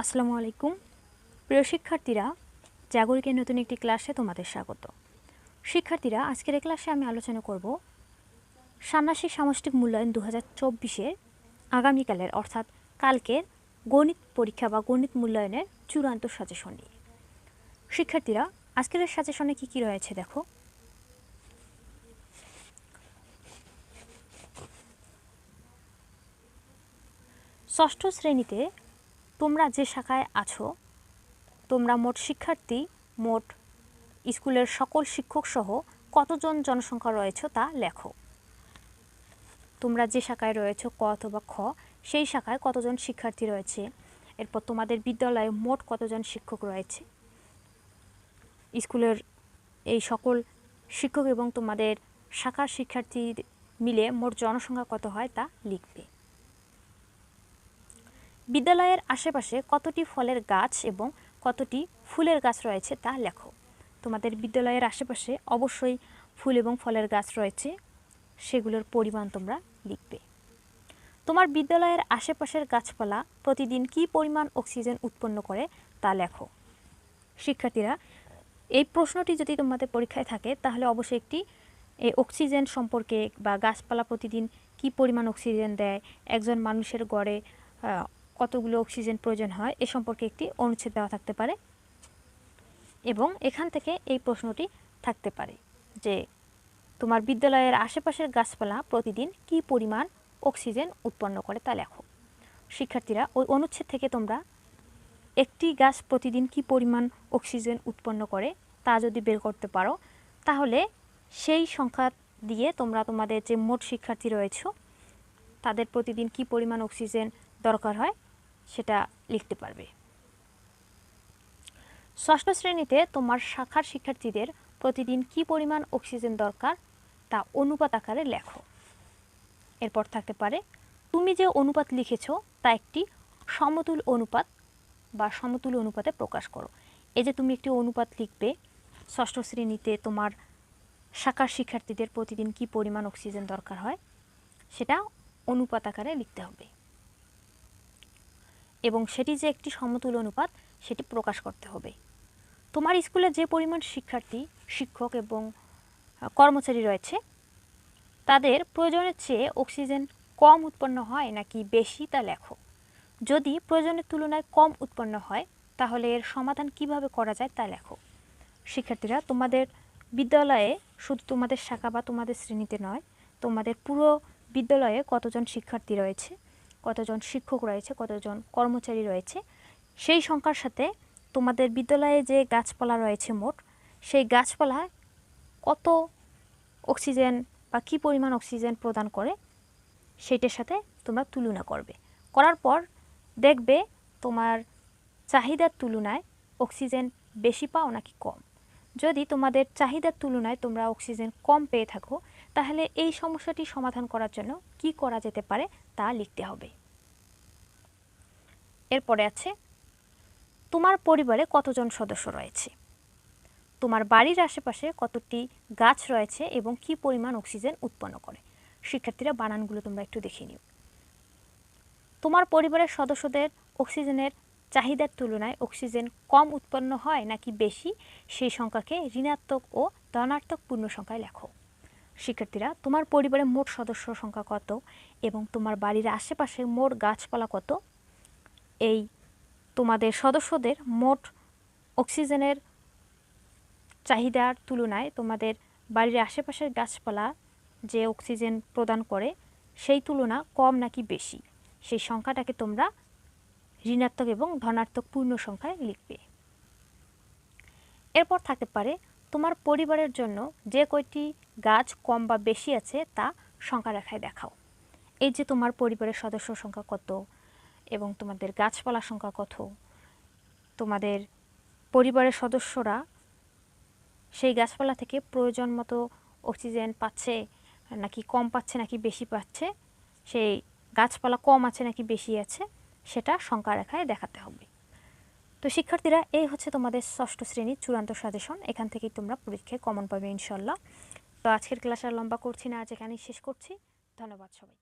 আসসালামু আলাইকুম। প্রিয় শিক্ষার্থীরা জাগরিকের নতুন একটি ক্লাসে তোমাদের স্বাগত। শিক্ষার্থীরা, আজকের এই ক্লাসে আমি আলোচনা করব ষান্মাসিক সামষ্টিক মূল্যায়ন দু হাজার চব্বিশের আগামীকালের, অর্থাৎ কালকের গণিত পরীক্ষা বা গণিত মূল্যায়নের চূড়ান্ত সাজেশন নিয়ে। শিক্ষার্থীরা, আজকের সাজেশনে কী কী রয়েছে দেখো। ষষ্ঠ শ্রেণীতে তোমরা যে শাখায় আছো, তোমরা মোট শিক্ষার্থী, মোট স্কুলের সকল শিক্ষক সহ কতজন জনসংখ্যা রয়েছে তা লেখো। তোমরা যে শাখায় রয়েছে ক অথবা খ, সেই শাখায় কতজন শিক্ষার্থী রয়েছে, এরপর তোমাদের বিদ্যালয়ে মোট কতজন শিক্ষক রয়েছে। স্কুলের এই সকল শিক্ষক এবং তোমাদের শাখার শিক্ষার্থী মিলে মোট জনসংখ্যা কত হয় তা লিখবে। বিদ্যালয়ের আশেপাশে কতটি ফলের গাছ এবং কতটি ফুলের গাছ রয়েছে তা লেখো। তোমাদের বিদ্যালয়ের আশেপাশে অবশ্যই ফুল এবং ফলের গাছ রয়েছে, সেগুলোর পরিমাণ তোমরা লিখবে। তোমার বিদ্যালয়ের আশেপাশের গাছপালা প্রতিদিন কী পরিমাণ অক্সিজেন উৎপন্ন করে তা লেখো। শিক্ষার্থীরা, এই প্রশ্নটি যদি তোমাদের পরীক্ষায় থাকে, তাহলে অবশ্যই একটি এই অক্সিজেন সম্পর্কে বা গাছপালা প্রতিদিন কী পরিমাণ অক্সিজেন দেয়, একজন মানুষের গড়ে কতগুলো অক্সিজেন প্রয়োজন হয় এ সম্পর্কে একটি অনুচ্ছেদ দেওয়া থাকতে পারে। এবং এখান থেকে এই প্রশ্নটি থাকতে পারে যে, তোমার বিদ্যালয়ের আশেপাশের গাছপালা প্রতিদিন কি পরিমাণ অক্সিজেন উৎপন্ন করে তা লেখো। শিক্ষার্থীরা ওই অনুচ্ছেদ থেকে তোমরা একটি গাছ প্রতিদিন কি পরিমাণ অক্সিজেন উৎপন্ন করে তা যদি বের করতে পারো, তাহলে সেই সংখ্যা দিয়ে তোমরা তোমাদের যে মোট শিক্ষার্থী রয়েছে, তাদের প্রতিদিন কি পরিমাণ অক্সিজেন দরকার হয়, সেটা লিখতে পারবে। ষষ্ঠ শ্রেণীতে তোমার শাখার শিক্ষার্থীদের প্রতিদিন কি পরিমাণ অক্সিজেন দরকার তা অনুপাত আকারে লেখো। এরপর থাকতে পারে, তুমি যে অনুপাত লিখেছ তা একটি সমতুল অনুপাত বা সমতুল অনুপাতে প্রকাশ করো। এই যে তুমি একটি অনুপাত লিখবে, ষষ্ঠ শ্রেণীতে তোমার শাখার শিক্ষার্থীদের প্রতিদিন কী পরিমাণ অক্সিজেন দরকার হয়, সেটা অনুপাত আকারে লিখতে হবে। এবং সেটি যে একটি সমতুল অনুপাত, সেটি প্রকাশ করতে হবে। তোমার স্কুলে যে পরিমাণ শিক্ষার্থী, শিক্ষক এবং কর্মচারী রয়েছে, তাদের প্রয়োজনের চেয়ে অক্সিজেন কম উৎপন্ন হয় নাকি বেশি তা লেখো। যদি প্রয়োজনের তুলনায় কম উৎপন্ন হয়, তাহলে এর সমাধান কীভাবে করা যায় তা লেখো। শিক্ষার্থীরা তোমাদের বিদ্যালয়ে শুধু তোমাদের শাখা বা তোমাদের শ্রেণীতে নয়, তোমাদের পুরো বিদ্যালয়ে কতজন শিক্ষার্থী রয়েছে কতজন শিক্ষক রয়েছে, কতজন কর্মচারী রয়েছে, সেই সংখ্যার সাথে তোমাদের বিদ্যালয়ে যে গাছপালা রয়েছে মোট, সেই গাছপালা কত অক্সিজেন বা কী পরিমাণ অক্সিজেন প্রদান করে, সেইটার সাথে তোমরা তুলনা করবে। করার পর দেখবে তোমার চাহিদার তুলনায় অক্সিজেন বেশি পাও নাকি কম। যদি তোমাদের চাহিদার তুলনায় তোমরা অক্সিজেন কম পেয়ে থাকো তাহলে এই সমস্যাটি সমাধান করার জন্য কি করা যেতে পারে তা লিখতে হবে। এরপরে আছে, তোমার পরিবারে কতজন সদস্য রয়েছে? তোমার বাড়ির আশেপাশে কতটি গাছ রয়েছে এবং কি পরিমাণ অক্সিজেন উৎপন্ন করে? শিক্ষার্থীরা বানানগুলো তোমরা একটু দেখে নিও। তোমার পরিবারের সদস্যদের অক্সিজেনের চাহিদার তুলনায় অক্সিজেন কম উৎপন্ন হয় নাকি বেশি? সেই সংখ্যাকে ঋণাত্মক ও ধনাত্মক পূর্ণ সংখ্যায় লেখো। শিক্ষার্থীরা, তোমার পরিবারের মোট সদস্য সংখ্যা কত এবং তোমার বাড়ির আশেপাশে মোট গাছপালা কত? এই তোমাদের সদস্যদের মোট অক্সিজেনের চাহিদার তুলনায় তোমাদের বাড়ির আশেপাশের গাছপালা যে অক্সিজেন প্রদান করে, সেই তুলনা কম নাকি বেশি? সেই সংখ্যাটাকে তোমরা ঋণাত্মক এবং ধনাত্মক পূর্ণ সংখ্যায় লিখবে। এরপর থাকতে পারে তোমার পরিবারের জন্য যে কয়টি গাছ কম বা বেশি আছে তা সংখ্যা রেখায় দেখাও। এই যে তোমার পরিবারের সদস্য সংখ্যা কত এবং তোমাদের গাছপালা সংখ্যা কত, তোমাদের পরিবারের সদস্যরা সেই গাছপালা থেকে প্রয়োজন মতো অক্সিজেন পাচ্ছে নাকি কম পাচ্ছে নাকি বেশি পাচ্ছে, সেই গাছপালা কম আছে নাকি বেশি আছে, সেটা সংখ্যা রেখায় দেখাতে হবে। তো শিক্ষার্থীরা, এই হচ্ছে তোমাদের ষষ্ঠ শ্রেণির চূড়ান্ত সাজেশন এখান থেকেই তোমরা পরীক্ষায় কমন পাবে ইনশাল্লাহ। তো আজকের ক্লাস আর লম্বা করছি না, আজ এখানেই শেষ করছি। ধন্যবাদ সবাই